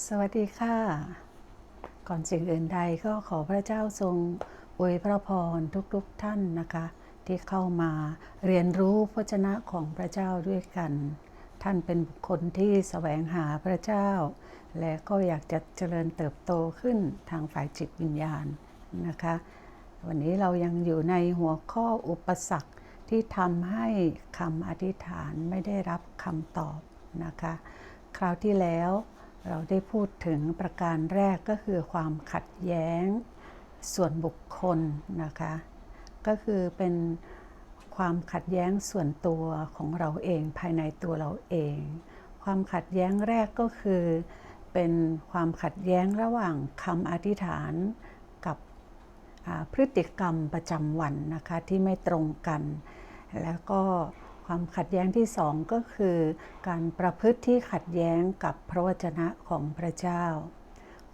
สวัสดีค่ะ ก่อนสิ่งอื่นใดก็ขอพระเจ้าทรงอวยพระพรทุกๆทท่านนะคะ ที่เข้ามาเรียนรู้พระชนะของพระเจ้าด้วยกัน ท่านเป็นบุคคลที่แสวงหาพระเจ้า และก็อยากจะเจริญเติบโตขึ้นทางฝ่ายจิตวิญญาณนะคะ วันนี้เรายังอยู่ในหัวข้ออุปสรรคที่ทำให้คำอธิษฐานไม่ได้รับคำตอบนะคะ คราวที่แล้ว เราได้พูดถึงประการแรกก็คือความขัดแย้งส่วนบุคคลนะคะ ก็คือเป็นความขัดแย้งส่วนตัวของเราเองภายในตัวเราเอง ความขัดแย้งแรกก็คือ เป็นความขัดแย้งระหว่างคำอธิษฐานกับพฤติกรรมประจำวันนะคะที่ไม่ตรงกัน แล้วก็ ความขัดแย้งที่สองก็คือ การประพฤติที่ขัดแย้งกับพระวจนะของพระเจ้า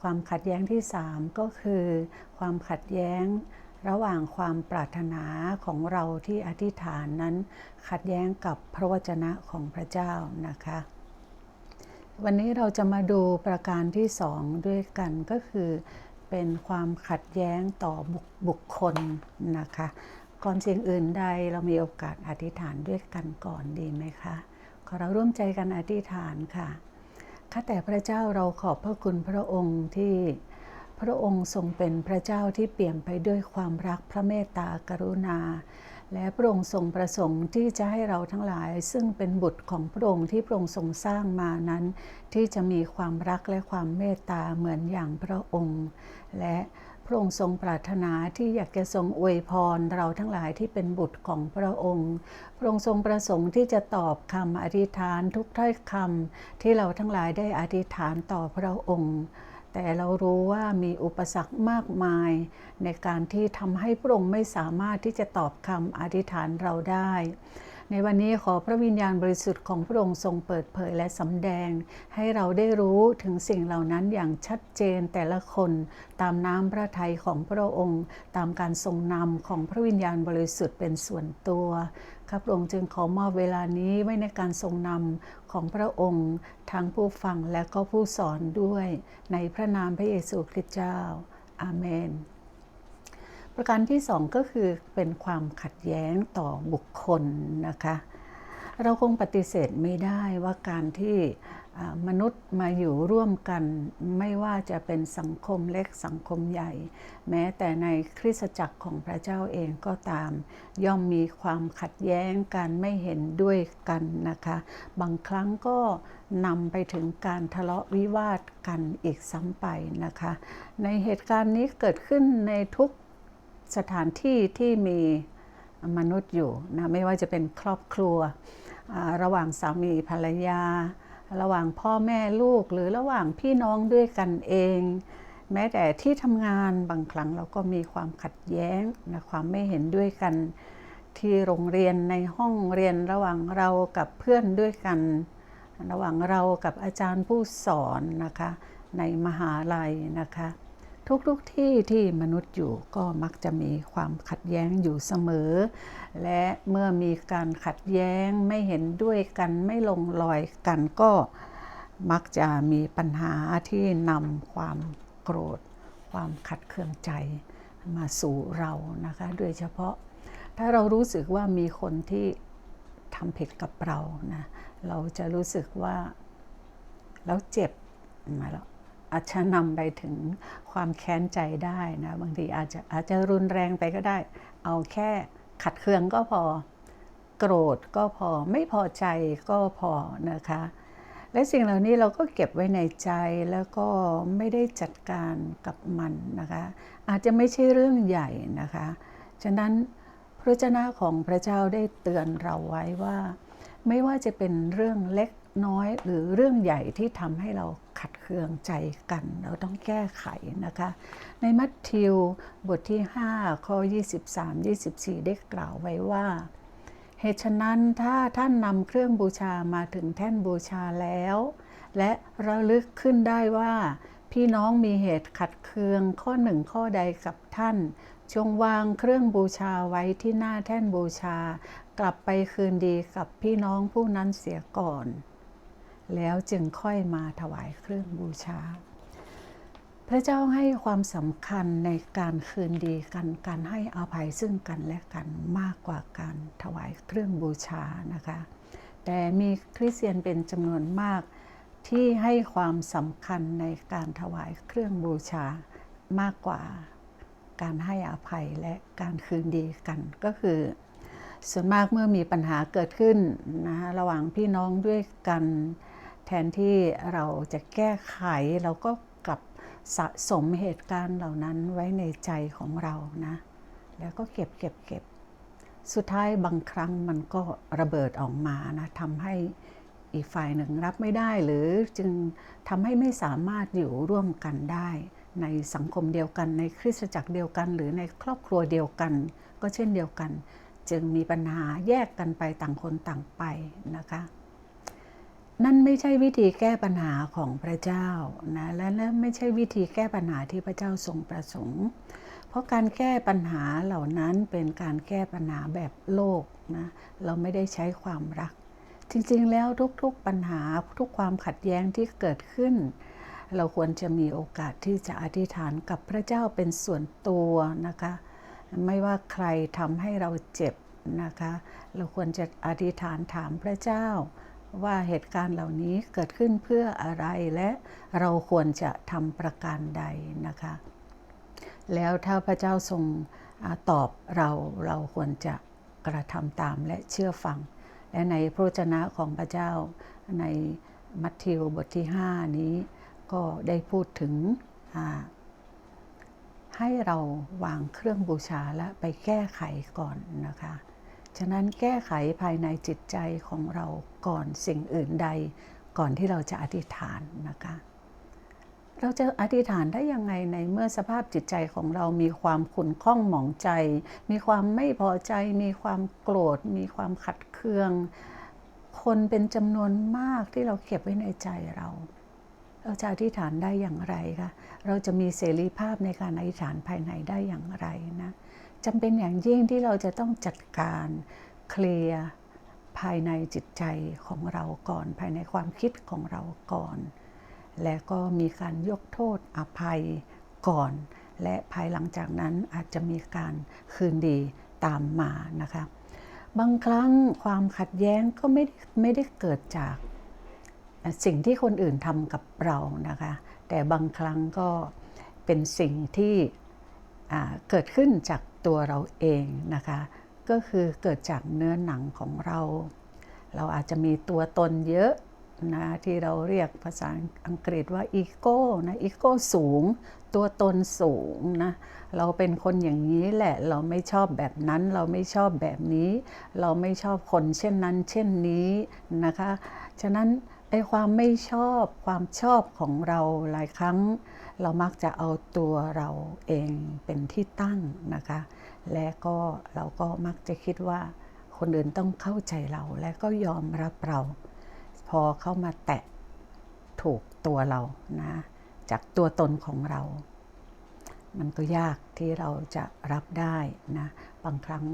ความขัดแย้งที่สามก็คือ ความขัดแย้งระหว่างความปรารถนาของเราที่อธิษฐานนั้น ขัดแย้งกับพระวจนะของพระเจ้านะคะ วันนี้เราจะมาดูประการที่สองด้วยกันก็คือ เป็นความขัดแย้งต่อบุคคลนะคะ ก่อนสิ่งอื่นใดเรามีโอกาสอธิษฐานด้วยกันก่อนดีไหมคะ ขอเราร่วมใจกันอธิษฐานค่ะข้าแต่พระเจ้าเราขอบพระคุณพระองค์ที่พระองค์ทรงเป็นพระเจ้าที่เปี่ยมไปด้วยความรักพระเมตตากรุณา และพระองค์ทรงประสงค์ที่จะให้เราทั้งหลาย ซึ่งเป็นบุตรของพระองค์ที่พระองค์ทรงสร้างมานั้น ที่จะมีความรักและความเมตตาเหมือนอย่างพระองค์ และ ระองค์ทรงปรารถนาที่อยากจะทรงอวยพรเราทั้งหลายที่เป็นบุตรของพระองค์ พระองค์ทรงประสงค์ที่จะตอบคำอธิษฐานทุกถ้อยคำที่เราทั้งหลายได้อธิษฐานต่อพระองค์แต่เรารู้ว่ามีอุปสรรคมากมาย ในการที่ทำให้พระองค์ไม่สามารถที่จะตอบคำอธิษฐานเราได้ ในวันนี้ขอพระวิญญาณบริสุทธิ์ของพระองค์ทรงเปิดเผยและสำแดง ให้เราได้รู้ถึงสิ่งเหล่านั้นอย่างชัดเจนแต่ละคนตามน้ำพระทัยของพระองค์ ตามการทรงนำของพระวิญญาณบริสุทธิ์เป็นส่วนตัวข้าพระองค์จึงขอมอบเวลานี้ไว้ในการทรงนำของพระองค์ทั้งผู้ฟังและก็ผู้สอนด้วย ในพระนามพระเยซูคริสต์เจ้า อาเมน ประการที่สองก็คือเป็นความขัดแย้งต่อบุคคลนะคะ เราคงปฏิเสธไม่ได้ว่าการที่มนุษย์มาอยู่ร่วมกันไม่ว่าจะเป็นสังคมเล็กสังคมใหญ่ แม้แต่ในคริสตจักรของพระเจ้าเองก็ตาม ย่อมมีความขัดแย้งกันไม่เห็นด้วยกันนะคะ บางครั้งก็นำไปถึงการทะเลาะวิวาทกันอีกซ้ำไปนะคะ ในเหตุการณ์นี้เกิดขึ้นในทุก สถานที่ที่มีมนุษย์อยู่นะไม่ว่าจะเป็นครอบครัว ระหว่างสามีภรรยา ระหว่างพ่อแม่ลูกหรือระหว่างพี่น้องด้วยกันเอง แม้แต่ที่ทำงานบางครั้งเราก็มีความขัดแย้งนะความไม่เห็นด้วยกันที่โรงเรียนในห้องเรียนระหว่างเรากับเพื่อนด้วยกัน ระหว่างเรากับอาจารย์ผู้สอนนะคะในมหาลัยนะคะ ทุกๆทที่ที่มนุษย์อยู่ก็มักจะมีความขัดแย้งอยู่เสมอ และเมื่อมีการขัดแย้งไม่เห็นด้วยกันไม่ลงรอยกันก็มักจะมีปัญหาที่นำความโกรธ ความขัดเคืองใจมาสู่เรานะคะ โดยเฉพาะถ้าเรารู้สึกว่ามีคนที่ทำผิดกับเรานะเราจะรู้สึกว่าแล้วเจ็บมาแล้ว อาจจะนำไปถึงความแค้นใจได้นะบางทีอาจจะอาจจะรุนแรงไปก็ได้ เอาแค่ขัดเคืองก็พอโกรธก็พอไม่พอใจก็พอนะคะ และสิ่งเหล่านี้เราก็เก็บไว้ในใจแล้วก็ไม่ได้จัดการกับมันนะคะ อาจจะไม่ใช่เรื่องใหญ่นะคะ ฉะนั้นพระเจ้าของพระเจ้าได้เตือนเราไว้ว่า ไม่ว่าจะเป็นเรื่องเล็ก น้อยหรือเรื่องใหญ่ที่ทำให้เราขัดเคืองใจกัน เราต้องแก้ไขนะคะ ในมัทธิวบทที่ 5 ข้อ 23-24 ได้กล่าวไว้ว่า เหตุฉะนั้นถ้าท่านนำเครื่องบูชามาถึงแท่นบูชาแล้ว และระลึกขึ้นได้ว่า พี่น้องมีเหตุขัดเคืองข้อหนึ่งข้อใดกับท่านจงวางเครื่องบูชาไว้ที่หน้าแท่นบูชา กลับไปคืนดีกับพี่น้องผู้นั้นเสียก่อน แล้วจึงค่อยมาถวายเครื่องบูชา พระเจ้าให้ความสำคัญในการคืนดีกันการให้อภัยซึ่งกันและกันมากกว่าการถวายเครื่องบูชานะคะ แต่มีคริสเตียนเป็นจำนวนมากที่ให้ความสำคัญในการถวายเครื่องบูชามากกว่าการให้อภัยและการคืนดีกันก็คือ ส่วนมากเมื่อมีปัญหาเกิดขึ้นนะระหว่างพี่น้องด้วยกัน แทนที่เราจะแก้ไขเราก็กลับสะสมเหตุการณ์เหล่านั้นไว้ในใจของเรานะ แล้วก็เก็บเก็บเก็บ สุดท้ายบางครั้งมันก็ระเบิดออกมานะทำให้อีกฝ่ายหนึ่งรับไม่ได้หรือจึงทำให้ไม่สามารถอยู่ร่วมกันได้ ในสังคมเดียวกันในคริสตจักรเดียวกัน หรือในครอบครัวเดียวกัน ก็เช่นเดียวกัน จึงมีปัญหาแยกกันไปต่างคนต่างไปนะคะ นั่นไม่ใช่วิธีแก้ปัญหาของพระเจ้านะและนั่นไม่ใช่วิธีแก้ปัญหาที่พระเจ้าทรงประสงค์ เพราะการแก้ปัญหาเหล่านั้นเป็นการแก้ปัญหาแบบโลกนะเราไม่ได้ใช้ความรัก จริงๆแล้วทุกๆปัญหาทุกความขัดแย้งที่เกิดขึ้น เราควรจะมีโอกาสที่จะอธิษฐานกับพระเจ้าเป็นส่วนตัวนะคะ ไม่ว่าใครทำให้เราเจ็บนะคะ เราควรจะอธิษฐานถามพระเจ้า ว่าเหตุการณ์เหล่านี้เกิดขึ้นเพื่ออะไรและเราควรจะทำประการใดนะคะ แล้วถ้าพระเจ้าทรงตอบเราเราควรจะกระทำตามและเชื่อฟัง และในพระชนะของพระเจ้าในมัทธิวบทที่ 5 นี้ก็ได้พูดถึงให้เราวางเครื่องบูชาและไปแก้ไขก่อนนะคะ ฉะนั้นแก้ไขภายในจิตใจของเราก่อนสิ่งอื่นใด ก่อนที่เราจะอธิษฐานนะคะ เราจะอธิษฐานได้ยังไงในเมื่อสภาพจิตใจของเรามีความขุ่นข้องหมองใจ มีความไม่พอใจ มีความโกรธ มีความขัดเคือง คนเป็นจำนวนมากที่เราเก็บไว้ในใจเราเราจะอธิษฐานได้อย่างไรคะ เราจะมีเสรีภาพในการอธิษฐานภายในได้อย่างไรนะ จำเป็นอย่างยิ่งที่เราจะต้องจัดการเคลียร์ภายในจิตใจของเราก่อน ภายในความคิดของเราก่อน และก็มีการยกโทษอภัยก่อน และภายหลังจากนั้นอาจจะมีการคืนดีตามมานะคะบางครั้งความขัดแย้งก็ไม่ไม่ได้เกิดจากสิ่งที่คนอื่นทำกับเรานะคะ แต่บางครั้งก็เป็นสิ่งที่ เกิดขึ้นจากตัวเราเองนะคะ ก็คือเกิดจากเนื้อหนังของเรา เราอาจจะมีตัวตนเยอะนะที่เราเรียกภาษาอังกฤษว่าอีโก้นะอีโก้สูง ตัวตนสูงนะเราเป็นคนอย่างนี้แหละเราไม่ชอบแบบนั้น เราไม่ชอบแบบนี้ เราไม่ชอบคนเช่นนั้น เช่นนี้นะคะ ฉะนั้นไอ้ความไม่ชอบความชอบของเราหลายครั้ง เรามักจะเอาตัวเราเองเป็นที่ตั้งนะคะ และก็เราก็มักจะคิดว่าคนอื่นต้องเข้าใจเราและก็ยอมรับเรา พอเข้ามาแตะถูกตัวเรานะ จากตัวตนของเรา มันก็ยากที่เราจะรับได้นะ บางครั้ง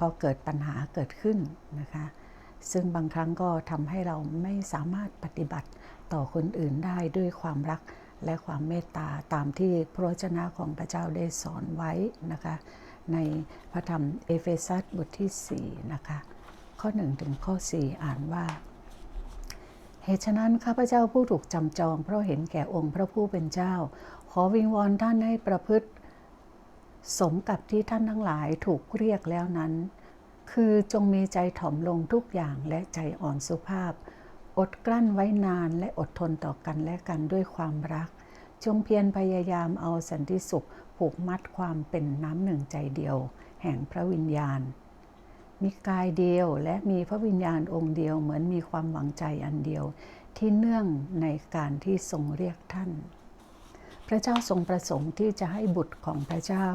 ก็เกิดปัญหาเกิดขึ้นนะคะ ซึ่งบางครั้งก็ทำให้เราไม่สามารถปฏิบัติต่อคนอื่นได้ด้วยความรักและความเมตตาตามที่พระวจนะของพระเจ้าได้สอนไว้นะคะ ในพระธรรมเอเฟซัสบทที่ 4 นะคะ ข้อ 1 ถึงข้อ 4 อ่านว่า เหตุฉะนั้นข้าพเจ้าผู้ถูกจำจอง เพราะเห็นแก่องค์พระผู้เป็นเจ้า ขอวิงวอนท่านให้ประพฤติ สมกับที่ท่านทั้งหลายถูกเรียกแล้วนั้น คือจงมีใจถ่อมลงทุกอย่างและใจอ่อนสุภาพ อดกลั้นไว้นานและอดทนต่อกันและกันด้วยความรัก จงเพียรพยายามเอาสันติสุขผูกมัดความเป็นน้ำหนึ่งใจเดียว แห่งพระวิญญาณ มีกายเดียวและมีพระวิญญาณองค์เดียวเหมือนมีความหวังใจอันเดียว ที่เนื่องในการที่ทรงเรียกท่าน พระเจ้าทรงประสงค์ที่จะให้บุตรของพระเจ้า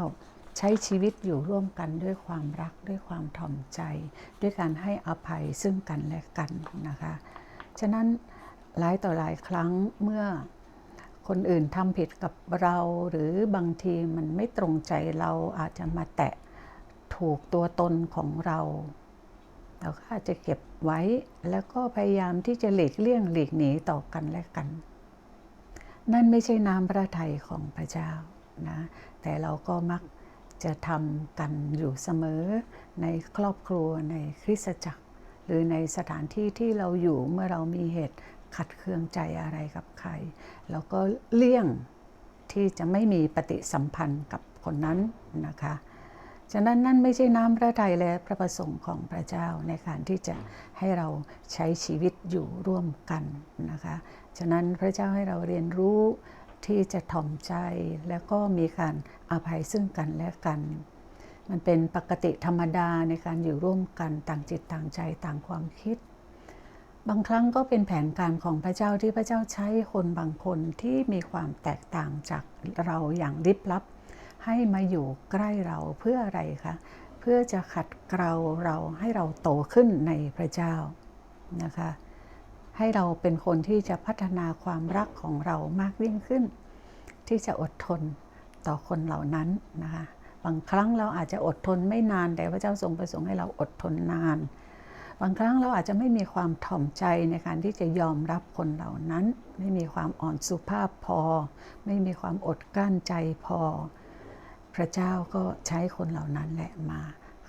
ใช้ชีวิตอยู่ร่วมกันด้วยความรักด้วยความถ่อมใจ ด้วยการให้อภัยซึ่งกันและกันนะคะฉะนั้นหลายต่อหลายครั้งเมื่อคนอื่นทำผิดกับเราหรือบางทีมันไม่ตรงใจเราอาจจะมาแตะ ถูกตัวตนของเรา เราก็อาจจะเก็บไว้แล้วก็พยายามที่จะหลีกเลี่ยงหลีกหนีต่อกันและกัน นั่นไม่ใช่น้ำพระทัยของพระเจ้านะแต่เราก็มักจะทำกันอยู่เสมอในครอบครัวในคริสตจักร หรือในสถานที่ที่เราอยู่เมื่อเรามีเหตุขัดเคืองใจอะไรกับใครเราก็เลี่ยงที่จะไม่มีปฏิสัมพันธ์กับคนนั้นนะคะ ฉะนั้นนั่นไม่ใช่น้ำพระทัยและพระประสงค์ของพระเจ้าในการที่จะให้เราใช้ชีวิตอยู่ร่วมกันนะคะ ฉะนั้นพระเจ้าให้เราเรียนรู้ที่จะถ่อมใจแล้วก็มีการอภัยซึ่งกันและกัน มันเป็นปกติธรรมดาในการอยู่ร่วมกันต่างจิตต่างใจต่างความคิด บางครั้งก็เป็นแผนการของพระเจ้าที่พระเจ้าใช้คนบางคนที่มีความแตกต่างจากเราอย่างลิบลับ ให้มาอยู่ใกล้เราเพื่ออะไรคะ เพื่อจะขัดเกลาเราให้เราโตขึ้นในพระเจ้านะคะ ให้เราเป็นคนที่จะพัฒนาความรักของเรามากยิ่งขึ้น ที่จะอดทนต่อคนเหล่านั้นนะคะ บางครั้งเราอาจจะอดทนไม่นาน แต่พระเจ้าทรงประสงค์ให้เราอดทนนาน บางครั้งเราอาจจะไม่มีความถ่อมใจในการที่จะยอมรับคนเหล่านั้น ไม่มีความอ่อนสุภาพพอ ไม่มีความอดกลั้นใจพอ พระเจ้าก็ใช้คนเหล่านั้นแหละมา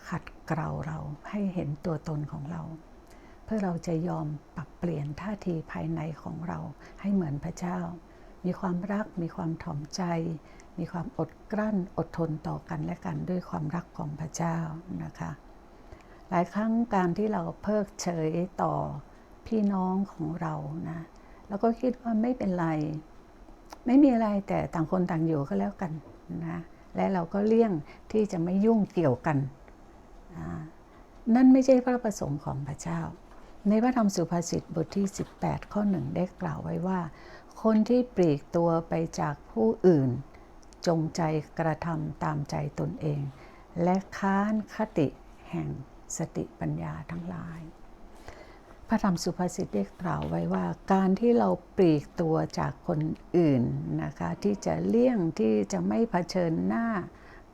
ขัดเกลาเราให้เห็นตัวตนของเรา เพื่อเราจะยอมปรับเปลี่ยนท่าทีภายในของเราให้เหมือนพระเจ้า มีความรักมีความถ่อมใจ มีความอดกลั้นอดทนต่อกันและกันด้วยความรักของพระเจ้านะคะ หลายครั้งการที่เราเพิกเฉยต่อพี่น้องของเรานะแล้วก็คิดว่าไม่เป็นไร ไม่มีอะไรแต่ต่างคนต่างอยู่ก็แล้วกันนะ และเราก็เลี่ยงที่จะไม่ยุ่งเกี่ยวกัน นั่นไม่ใช่พระประสงค์ของพระเจ้า ในพระธรรมสุภาษิตบทที่ 18 ข้อหนึ่งได้กล่าวไว้ว่า คนที่ปลีกตัวไปจากผู้อื่น จงใจกระทำตามใจตนเอง และค้านคติแห่งสติปัญญาทั้งหลาย พระธรรมสุภาษิตได้กล่าวไว้ว่า การที่เราปลีกตัวจากคนอื่นนะคะที่จะเลี่ยงที่จะไม่เผชิญหน้า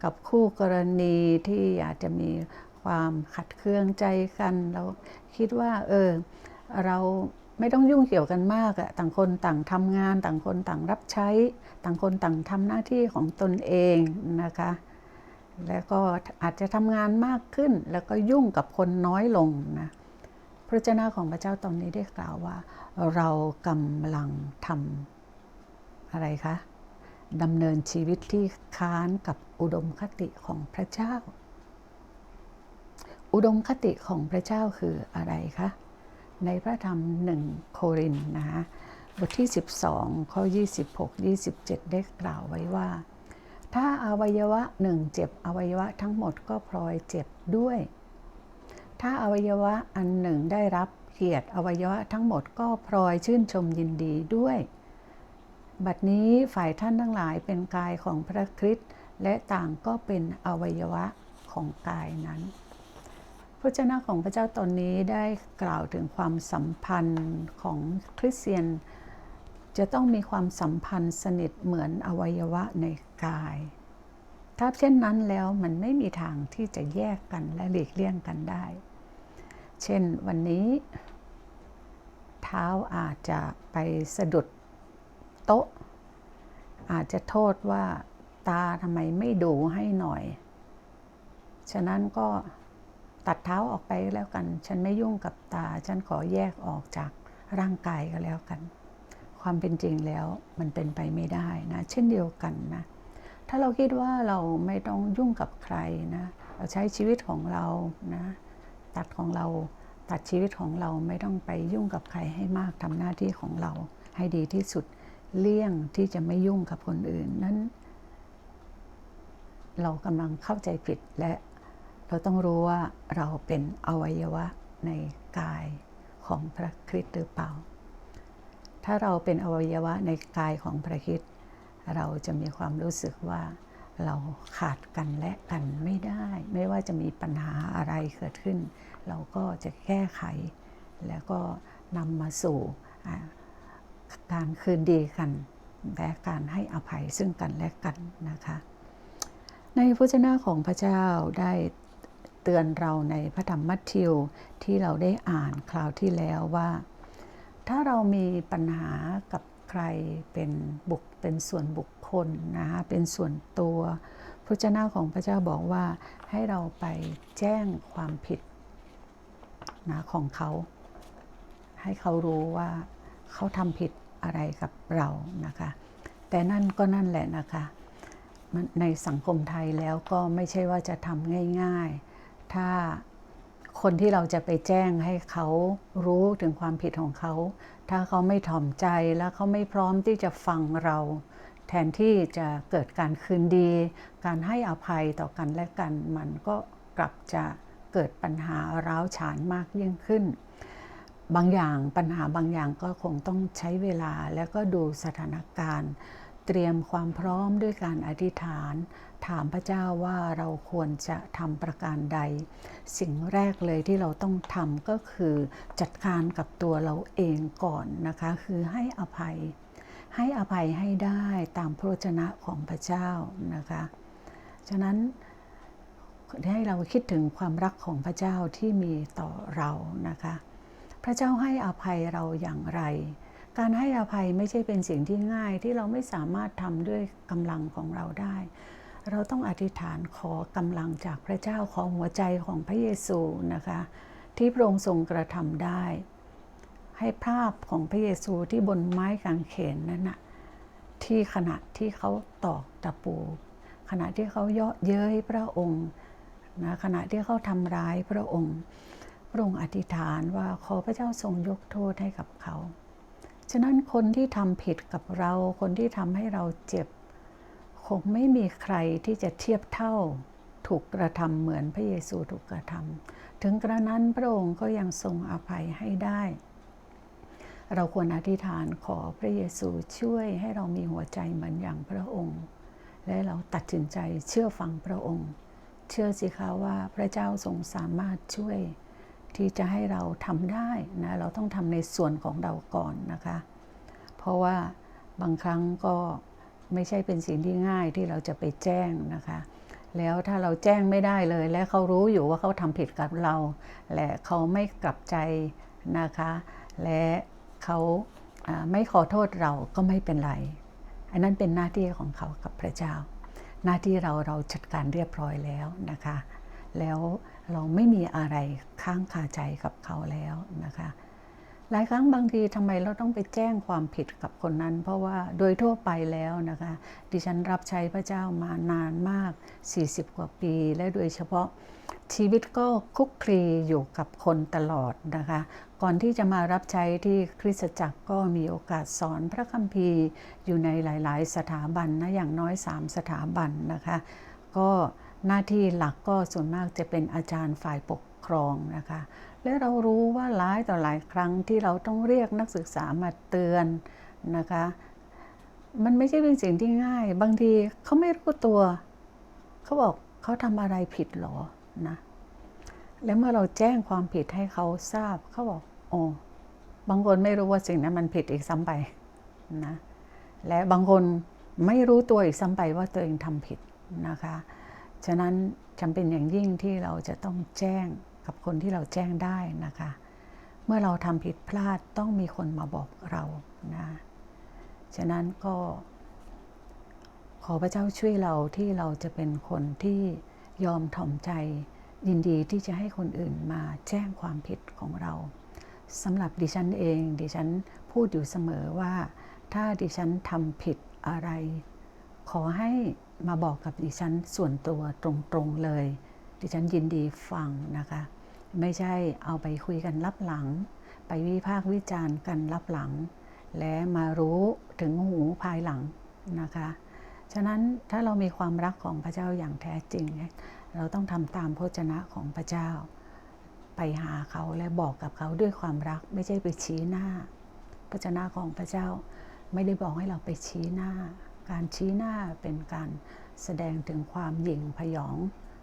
กับคู่กรณีที่อาจจะมีความขัดเคืองใจกันเราคิดว่าเออเราไม่ต้องยุ่งเกี่ยวกันมากอะต่างคนต่างทำงาน ต่างคนต่างรับใช้ ต่างคนต่างทำหน้าที่ของตนเองนะคะแล้วก็อาจจะทำงานมากขึ้น แล้วก็ยุ่งกับคนน้อยลงนะ ระเจ้าของพระเจ้าตอนนี้ได้กล่าวว่า เรากำลังทำอะไรคะดำเนินชีวิตที่ค้านกับอุดมคติของพระเจ้า อุดมคติของพระเจ้าคืออะไรคะในพระธรรมหนึ่งโครินนะคะบทที่ 12 ข้อ 26 27 ได้กล่าวไว้ว่า ถ้าอวัยวะหนึ่งเจ็บอวัยวะทั้งหมดก็พลอยเจ็บด้วย ถ้าอวัยวะอันหนึ่งได้รับเกียรติอวัยวะทั้งหมดก็พลอยชื่นชมยินดีด้วย บัดนี้ฝ่ายท่านทั้งหลายเป็นกายของพระคริสต์และต่างก็เป็นอวัยวะของกายนั้นพระเจ้าของพระเจ้าตอนนี้ได้กล่าวถึงความสัมพันธ์ของคริสเตียน จะต้องมีความสัมพันธ์สนิทเหมือนอวัยวะในกาย ถ้าเช่นนั้นแล้วมันไม่มีทางที่จะแยกกันและหลีกเลี่ยงกันได้ เช่นวันนี้ เท้าอาจจะไปสะดุดโต๊ะ อาจจะโทษว่าตาทำไมไม่ดูให้หน่อย ฉะนั้นก็ตัดเท้าออกไปแล้วกัน ฉันไม่ยุ่งกับตา ฉันขอแยกออกจากร่างกายก็แล้วกัน ความเป็นจริงแล้วมันเป็นไปไม่ได้นะ เช่นเดียวกันนะ ถ้าเราคิดว่าเราไม่ต้องยุ่งกับใครนะ เราใช้ชีวิตของเรานะ ตัดของเราตัดชีวิตของเราไม่ต้องไปยุ่งกับใครให้มากทำหน้าที่ของเราให้ดีที่สุดเลี่ยงที่จะไม่ยุ่งกับคนอื่นนั้น เรากำลังเข้าใจผิดและเราต้องรู้ว่าเราเป็นอวัยวะในกายของพระคริสต์หรือเปล่า ถ้าเราเป็นอวัยวะในกายของพระคริสต์เราจะมีความรู้สึกว่า เราขาดกันและกันไม่ได้ ไม่ว่าจะมีปัญหาอะไรเกิดขึ้น เราก็จะแก้ไข แล้วก็นำมาสู่การคืนดีกันและการให้อภัยซึ่งกันและกันนะคะ ในพระเจ้าของพระเจ้าได้เตือนเราในพระธรรมมัทธิวที่เราได้อ่านคราวที่แล้วว่า ถ้าเรามีปัญหากับใครเป็นบุค เป็นส่วนบุคคลนะคะเป็นส่วนตัวพระเจ้าของพระเจ้าบอกว่าให้เราไปแจ้งความผิดนะของเขา ให้เขารู้ว่าเขาทำผิดอะไรกับเรานะคะ แต่นั่นก็นั่นแหละนะคะในสังคมไทยแล้วก็ไม่ใช่ว่าจะทำง่าย ๆ ถ้า คนที่เราจะไปแจ้งให้เขารู้ถึงความผิดของเขา ถ้าเขาไม่ถ่อมใจและเขาไม่พร้อมที่จะฟังเรา แทนที่จะเกิดการคืนดี การให้อภัยต่อกันและกัน มันก็กลับจะเกิดปัญหาร้าวฉานมากยิ่งขึ้น บางอย่างปัญหาบางอย่างก็คงต้องใช้เวลาแล้วก็ดูสถานการณ์ เตรียมความพร้อมด้วยการอธิษฐาน ถามพระเจ้าว่าเราควรจะทำประการใด สิ่งแรกเลยที่เราต้องทำก็คือจัดการกับตัวเราเองก่อนนะคะ คือให้อภัย ให้อภัยให้ได้ตามพระวจนะของพระเจ้านะคะ ฉะนั้นให้เราคิดถึงความรักของพระเจ้าที่มีต่อเรานะคะ พระเจ้าให้อภัยเราอย่างไร การให้อภัยไม่ใช่เป็นสิ่งที่ง่ายที่เราไม่สามารถทำด้วยกำลังของเราได้ เราต้องอธิษฐานขอกำลังจากพระเจ้าขอหัวใจของพระเยซูนะคะ ที่พระองค์ทรงกระทำได้ ให้ภาพของพระเยซูที่บนไม้กางเขนนั้นนะที่ขณะที่เขาตอกตะปู ขณะที่เขาเยาะเย้ยพระองค์นะขณะที่เขาทำร้ายพระองค์ พระองค์อธิษฐานว่าขอพระเจ้าทรงยกโทษให้กับเขา ฉะนั้นคนที่ทำผิดกับเรา คนที่ทำให้เราเจ็บ คงไม่มีใครที่จะเทียบเท่าถูกกระทำเหมือนพระเยซูถูกกระทำถึงกระนั้นพระองค์ก็ยังทรงอภัยให้ได้ เราควรอธิษฐานขอพระเยซูช่วยให้เรามีหัวใจเหมือนอย่างพระองค์ และเราตัดสินใจเชื่อฟังพระองค์ เชื่อสิคะว่าพระเจ้าทรงสามารถช่วยที่จะให้เราทำได้นะเราต้องทำในส่วนของเราก่อนนะคะ เพราะว่าบางครั้งก็ ไม่ใช่เป็นสิ่งที่ง่ายที่เราจะไปแจ้งนะคะ แล้วถ้าเราแจ้งไม่ได้เลย และเขารู้อยู่ว่าเขาทำผิดกับเรา และเขาไม่กลับใจนะคะ และเขาไม่ขอโทษเราก็ไม่เป็นไร อันนั้นเป็นหน้าที่ของเขากับพระเจ้า หน้าที่เราเราจัดการเรียบร้อยแล้วนะคะ แล้วเราไม่มีอะไรค้างคาใจกับเขาแล้วนะคะ หลายครั้งบางทีทำไมเราต้องไปแจ้งความผิดกับคนนั้น เพราะว่าโดยทั่วไปแล้วนะคะ ดิฉันรับใช้พระเจ้ามานานมาก 40 กว่าปี และโดยเฉพาะชีวิตก็คุกคลีอยู่กับคนตลอดนะคะ ก่อนที่จะมารับใช้ที่คริสตจักรก็มีโอกาสสอนพระคัมภีร์อยู่ในหลาย ๆ สถาบันนะอย่างน้อย 3 สถาบันนะคะ ก็หน้าที่หลักก็ส่วนมากจะเป็นอาจารย์ฝ่ายปกครองนะคะ และเรารู้ว่าหลายต่อหลายครั้งที่เราต้องเรียกนักศึกษามาเตือนนะคะ มันไม่ใช่เป็นสิ่งที่ง่าย บางทีเขาไม่รู้ตัว เขาบอกเขาทำอะไรผิดหรอนะแล้วเมื่อเราแจ้งความผิดให้เขาทราบเขาบอกโอ้บางคนไม่รู้ว่าสิ่งนั้นมันผิดอีกซ้ำไปนะและบางคนไม่รู้ตัวอีกซ้ำไปว่าตัวเองทำผิดนะคะ ฉะนั้นจำเป็นอย่างยิ่งที่เราจะต้องแจ้ง กับคนที่เราแจ้งได้นะคะ เมื่อเราทำผิดพลาดต้องมีคนมาบอกเรานะฉะนั้นก็ ขอพระเจ้าช่วยเราที่เราจะเป็นคนที่ยอมถ่อมใจ ยินดีที่จะให้คนอื่นมาแจ้งความผิดของเราสำหรับดิฉันเอง ดิฉันพูดอยู่เสมอว่า ถ้าดิฉันทำผิดอะไร ขอให้มาบอกกับดิฉันส่วนตัวตรงๆเลย ดิฉันยินดีฟังนะคะ ไม่ใช่เอาไปคุยกันลับหลัง ไปวิพากษ์วิจารณ์กันลับหลัง และมารู้ถึงหูภายหลังนะคะ ฉะนั้นถ้าเรามีความรักของพระเจ้าอย่างแท้จริง เราต้องทำตามพระชนะของพระเจ้า ไปหาเขาและบอกกับเขาด้วยความรักไม่ใช่ไปชี้หน้าพระชนะของพระเจ้าไม่ได้บอกให้เราไปชี้หน้า การชี้หน้าเป็นการแสดงถึงความหยิ่งพยอง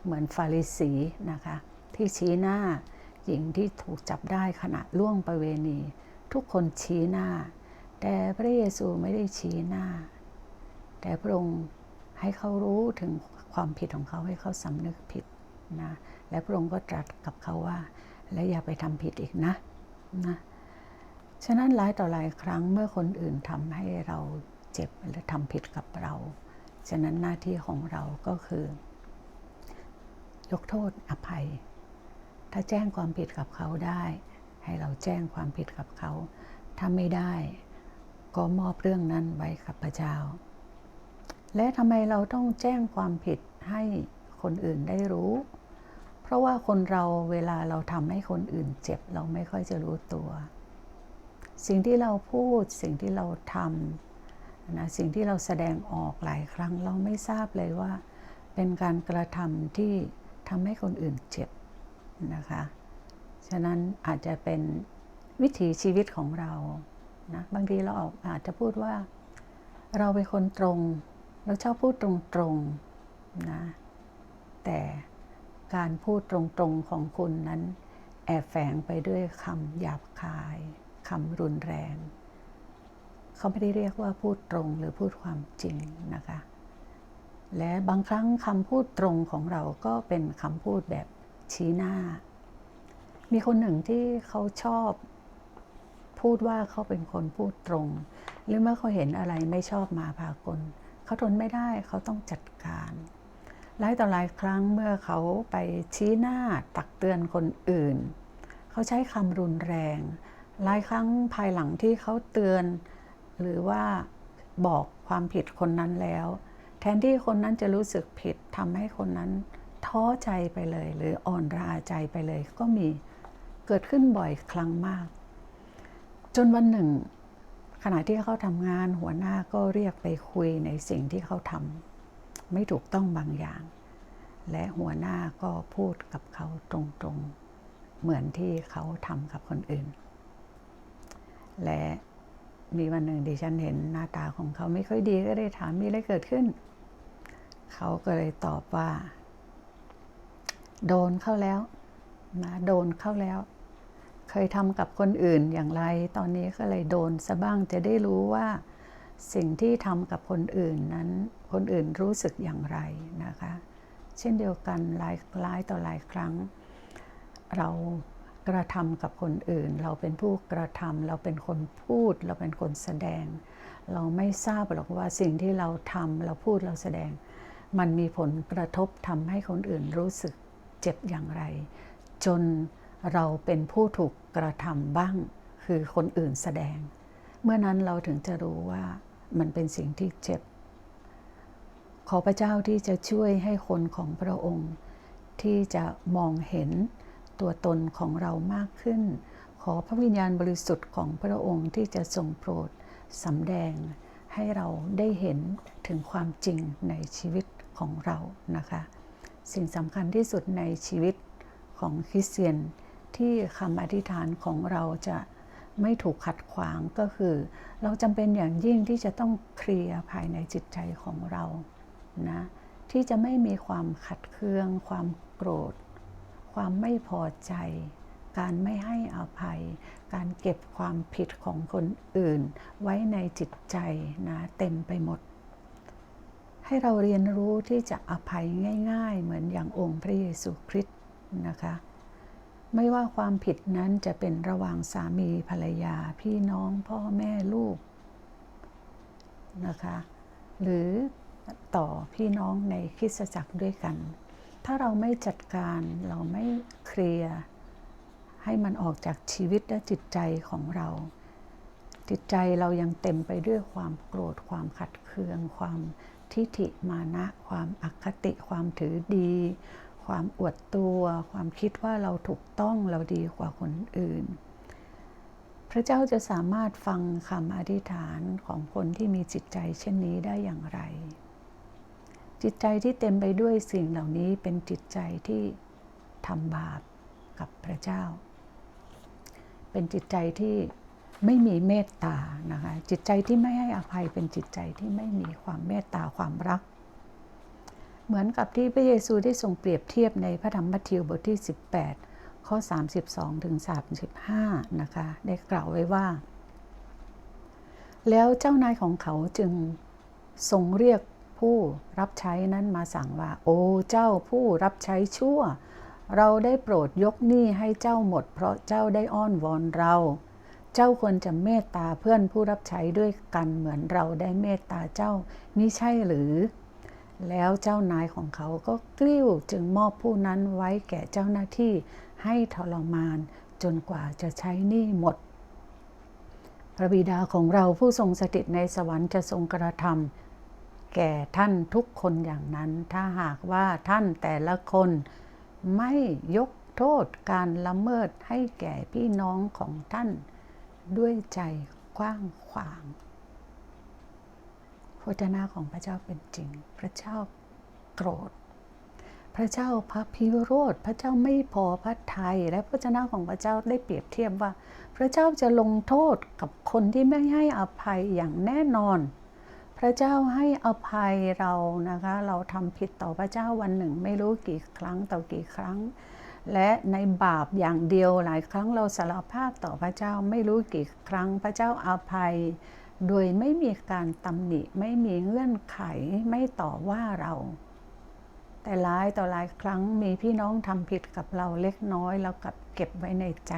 เหมือนฟาริสีนะคะ ที่ชี้หน้าหญิงที่ถูกจับได้ขณะล่วงประเวณี ทุกคนชี้หน้า แต่พระเยซูไม่ได้ชี้หน้า แต่พระองค์ให้เขารู้ถึงความผิดของเขาให้เขาสำนึกผิดนะและพระองค์ก็ตรัสกับเขาว่า และอย่าไปทำผิดอีกนะนะฉะนั้นหลายต่อหลายครั้งเมื่อคนอื่นทำให้เราเจ็บหรือทำผิดกับเรา ฉะนั้นหน้าที่ของเราก็คือ ยกโทษอภัย ถ้าแจ้งความผิดกับเขาได้ ให้เราแจ้งความผิดกับเขา ถ้าไม่ได้ ก็มอบเรื่องนั้นไว้กับพระเจ้า และทำไมเราต้องแจ้งความผิดให้คนอื่นได้รู้ เพราะว่าคนเราเวลาเราทำให้คนอื่นเจ็บเราไม่ค่อยจะรู้ตัว สิ่งที่เราพูดสิ่งที่เราทำนะสิ่งที่เราแสดงออกหลายครั้งเราไม่ทราบเลยว่า เป็นการกระทำที่ ทำให้คนอื่นเจ็บนะคะ ฉะนั้นอาจจะเป็นวิถีชีวิตของเรานะบางทีเราอาจจะพูดว่า เราเป็นคนตรง เราชอบพูดตรงๆนะแต่การพูดตรงๆของคุณนั้น แอบแฝงไปด้วยคำหยาบคายคำรุนแรง เขาไม่ได้เรียกว่าพูดตรงหรือพูดความจริงนะคะ และบางครั้งคำพูดตรงของเราก็เป็นคำพูดแบบชี้หน้า มีคนหนึ่งที่เขาชอบ พูดว่าเขาเป็นคนพูดตรง หรือเมื่อเขาเห็นอะไรไม่ชอบมาพากลเขาทนไม่ได้เขาต้องจัดการหลายต่อหลายครั้งเมื่อเขาไปชี้หน้าตักเตือนคนอื่น เขาใช้คำรุนแรง หลายครั้งภายหลังที่เขาเตือน หรือว่าบอกความผิดคนนั้นแล้ว แทนที่คนนั้นจะรู้สึกผิดทำให้คนนั้นท้อใจไปเลย หรืออ่อนราใจไปเลยก็มีเกิดขึ้นบ่อยครั้งมาก จนวันหนึ่ง ขณะที่เขาทำงานหัวหน้าก็เรียกไปคุยในสิ่งที่เขาทำไม่ถูกต้องบางอย่าง และหัวหน้าก็พูดกับเขาตรงๆ เหมือนที่เขาทำกับคนอื่น และมีวันหนึ่งดิฉันเห็นหน้าตาของเขาไม่ค่อยดีก็เลยถามมีอะไรเกิดขึ้น เขาก็เลยตอบว่า โดนเข้าแล้วนะโดนเข้าแล้ว เคยทำกับคนอื่นอย่างไร ตอนนี้ก็เลยโดนซะบ้างจะได้รู้ว่าสิ่งที่ทำกับคนอื่นนั้น คนอื่นรู้สึกอย่างไรนะคะ เช่นเดียวกันหลายหลายต่อหลายครั้ง เรากระทำกับคนอื่น เราเป็นผู้กระทำเราเป็นคนพูด เราเป็นคนแสดง เราไม่ทราบหรอกว่าสิ่งที่เราทำเราพูดเราแสดง มันมีผลกระทบทำให้คนอื่นรู้สึกเจ็บอย่างไร จนเราเป็นผู้ถูกกระทำบ้าง คือคนอื่นแสดง เมื่อนั้นเราถึงจะรู้ว่ามันเป็นสิ่งที่เจ็บ ขอพระเจ้าที่จะช่วยให้คนของพระองค์ ที่จะมองเห็นตัวตนของเรามากขึ้น ขอพระวิญญาณบริสุทธิ์ของพระองค์ที่จะทรงโปรดสำแดงให้เราได้เห็นถึงความจริงในชีวิต ของเรานะคะ สิ่งสำคัญที่สุดในชีวิตของคริสเตียนที่คำอธิษฐานของเราจะไม่ถูกขัดขวางก็คือ เราจำเป็นอย่างยิ่งที่จะต้องเคลียร์ภายในจิตใจของเรานะที่จะไม่มีความขัดเคือง ความโกรธ ความไม่พอใจ การไม่ให้อภัย การเก็บความผิดของคนอื่น ไว้ในจิตใจนะเต็มไปหมด ให้เราเรียนรู้ที่จะอภัยง่ายๆ เหมือนอย่างองค์พระเยซูคริสต์นะคะ ไม่ว่าความผิดนั้นจะเป็นระหว่างสามีภรรยาพี่น้องพ่อแม่ลูกนะคะ หรือต่อพี่น้องในคริสตจักรด้วยกัน ถ้าเราไม่จัดการเราไม่เคลียร์ให้มันออกจากชีวิตและจิตใจของเรา จิตใจเรายังเต็มไปด้วยความโกรธความขัดเคืองความ ทิฏฐิมานะ ความอคติความถือดี ความอวดตัว ความคิดว่าเราถูกต้องเราดีกว่าคนอื่น พระเจ้าจะสามารถฟังคำอธิษฐานของคนที่มีจิตใจเช่นนี้ได้อย่างไร จิตใจที่เต็มไปด้วยสิ่งเหล่านี้เป็นจิตใจที่ทำบาปกับพระเจ้า เป็นจิตใจที่ ไม่มีเมตตานะคะจิตใจที่ไม่ให้อภัยเป็นจิตใจที่ไม่มีความเมตตาความรัก เหมือนกับที่พระเยซูได้ทรงเปรียบเทียบในพระธรรมมัทธิวบทที่ 18 ข้อ 32ถึง35 นะคะ ได้กล่าวไว้ว่า แล้วเจ้านายของเขาจึงทรงเรียกผู้รับใช้นั้นมาสั่งว่า โอ้เจ้าผู้รับใช้ชั่ว เราได้โปรดยกหนี้ให้เจ้าหมด เพราะเจ้าได้อ้อนวอนเรา จ้าควรจะเมตตาเพื่อนผู้รับใช้ด้วยกันเหมือนเราได้เมตตาเจ้ามิใช่หรือ แล้วเจ้านายของเขาก็กลิ้วจึงมอบผู้นั้นไว้แก่เจ้าหน้าที่ให้ทรมานจนกว่าจะใช้หนี้หมด พระบิดาของเราผู้ทรงสถิตในสวรรค์จะทรงกระทำแก่ท่านทุกคนอย่างนั้น ถ้าหากว่าท่านแต่ละคนไม่ยกโทษการละเมิดให้แก่พี่น้องของท่าน ด้วยใจกว้างขวางพระเจ้าของพระเจ้าเป็นจริง พระเจ้าโกรธ พระเจ้าพระพิโรธ พระเจ้าไม่พอพระทัย และพระเจ้าของพระเจ้าได้เปรียบเทียบว่า พระเจ้าจะลงโทษกับคนที่ไม่ให้อภัยอย่างแน่นอน พระเจ้าให้อภัยเรานะคะ เราทำผิดต่อพระเจ้าวันหนึ่งไม่รู้กี่ครั้งต่อกี่ครั้ง และในบาปอย่างเดียวหลายครั้งเราสารภาพต่อพระเจ้าไม่รู้กี่ครั้งพระเจ้าอาภัย โดยไม่มีการตำหนิไม่มีเงื่อนไขไม่ต่อว่าเรา แต่หลายต่อหลายครั้งมีพี่น้องทำผิดกับเราเล็กน้อยเรากับเก็บไว้ในใจ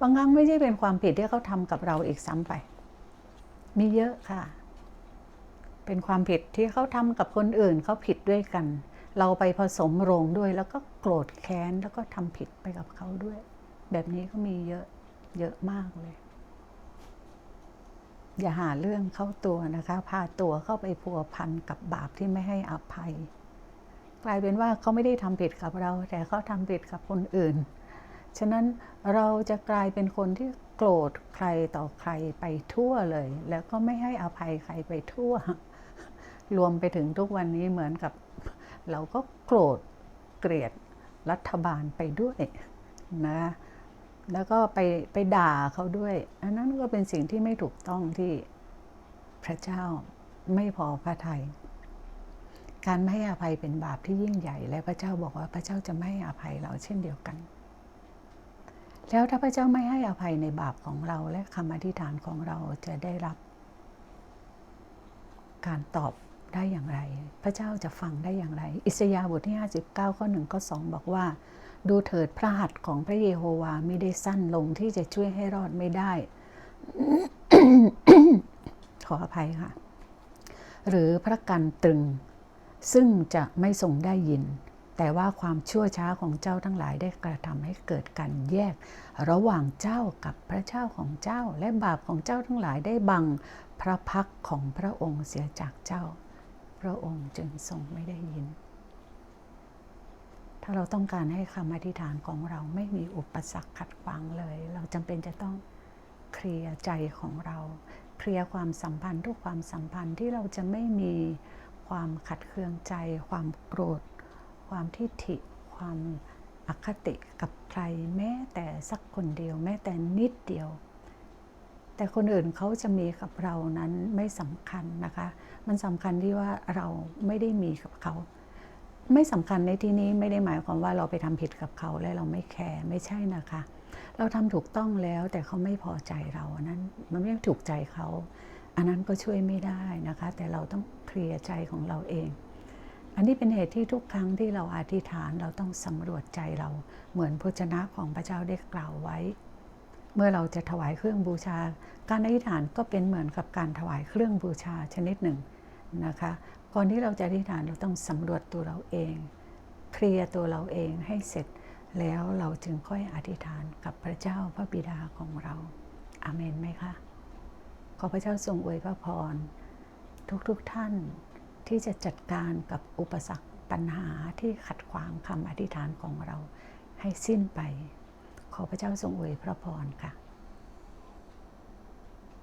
บางครั้งไม่ใช่เป็นความผิดที่เขาทำกับเราอีกซ้ำไป มีเยอะค่ะ เป็นความผิดที่เขาทำกับคนอื่นเขาผิดด้วยกัน เราไปผสมโรงด้วยแล้วก็โกรธแค้นแล้วก็ทำผิดไปกับเขาด้วย แบบนี้ก็มีเยอะเยอะมากเลย อย่าหาเรื่องเข้าตัวนะคะ พาตัวเข้าไปพัวพันกับบาปที่ไม่ให้อภัย กลายเป็นว่าเขาไม่ได้ทำผิดกับเรา แต่เขาทำผิดกับคนอื่น ฉะนั้นเราจะกลายเป็นคนที่โกรธใครต่อใครไปทั่วเลย แล้วก็ไม่ให้อภัยใครไปทั่ว รวมไปถึงทุกวันนี้เหมือนกับ เราก็โกรธเกลียดรัฐบาลไปด้วยนะแล้วก็ไปไปด่าเขาด้วย อันนั้นก็เป็นสิ่งที่ไม่ถูกต้องที่พระเจ้าไม่พอพระทยัยการไม่ให้อภัยเป็นบาปที่ยิ่งใหญ่ และพระเจ้าบอกว่าพระเจ้าจะไม่ให้อภัยเราเช่นเดียวกัน แล้วถ้าพระเจ้าไม่ให้อภัยในบาปของเราและคำอธิษฐานของเราจะได้รับ การตอบ ได้อย่างไร พระเจ้าจะฟังได้อย่างไร อิสยาห์บทที่ 59 ข้อ1ข้อ2บอกว่า ดูเถิดพระหัตถ์ของพระเยโฮวาไม่ได้สั้นลงที่จะช่วยให้รอดไม่ได้ ขออภัยค่ะ หรือพระกันตรึง ซึ่งจะไม่ทรงได้ยิน แต่ว่าความชั่วช้าของเจ้าทั้งหลายได้กระทำให้เกิดการแยก ระหว่างเจ้ากับพระเจ้าของเจ้า และบาปของเจ้าทั้งหลายได้บังพระพักของพระองค์เสียจากเจ้า พระองค์จึงทรงไม่ได้ยิน ถ้าเราต้องการให้คำอธิษฐานของเราไม่มีอุปสรรคขัดขวางเลย เราจำเป็นจะต้องเคลียร์ใจของเรา เคลียร์ความสัมพันธ์ทุกความสัมพันธ์ที่เราจะไม่มีความขัดเคืองใจ ความโกรธ ความทิฐิ ความอคติกับใครแม้แต่สักคนเดียว แม้แต่นิดเดียว แต่คนอื่นเขาจะมีกับเรานั้นไม่สำคัญนะคะ มันสำคัญที่ว่าเราไม่ได้มีกับเขา ไม่สำคัญในที่นี้ไม่ได้หมายความว่าเราไปทำผิดกับเขาและเราไม่แคร์ไม่ใช่นะคะ เราทำถูกต้องแล้วแต่เขาไม่พอใจเรานั้น มันไม่ถูกใจเขา อันนั้นก็ช่วยไม่ได้นะคะ แต่เราต้องเคลียร์ใจของเราเอง อันนี้เป็นเหตุที่ทุกครั้งที่เราอธิษฐานเราต้องสำรวจใจเรา เหมือนพระชนะของพระเจ้าได้กล่าวไว้ มื่อเราจะถวายเครื่องบูชา การอธิษฐานก็เป็นเหมือนกับการถวายเครื่องบูชาชนิดหนึ่งนะคะก่อนที่เราจะอธิษฐานเราต้องสำรวจตัวเราเอง เคลียร์ตัวเราเองให้เสร็จ แล้วเราจึงค่อยอธิษฐานกับพระเจ้าพระบิดาของเรา อาเมนไหมคะ ขอพระเจ้าทรงอวยพระพร ทุกๆทท่านที่จะจัดการกับอุปสรรคปัญหาที่ขัดขวางคำอธิษฐานของเราให้สิ้นไป ขอพระเจ้าทรงอวยพระพรค่ะ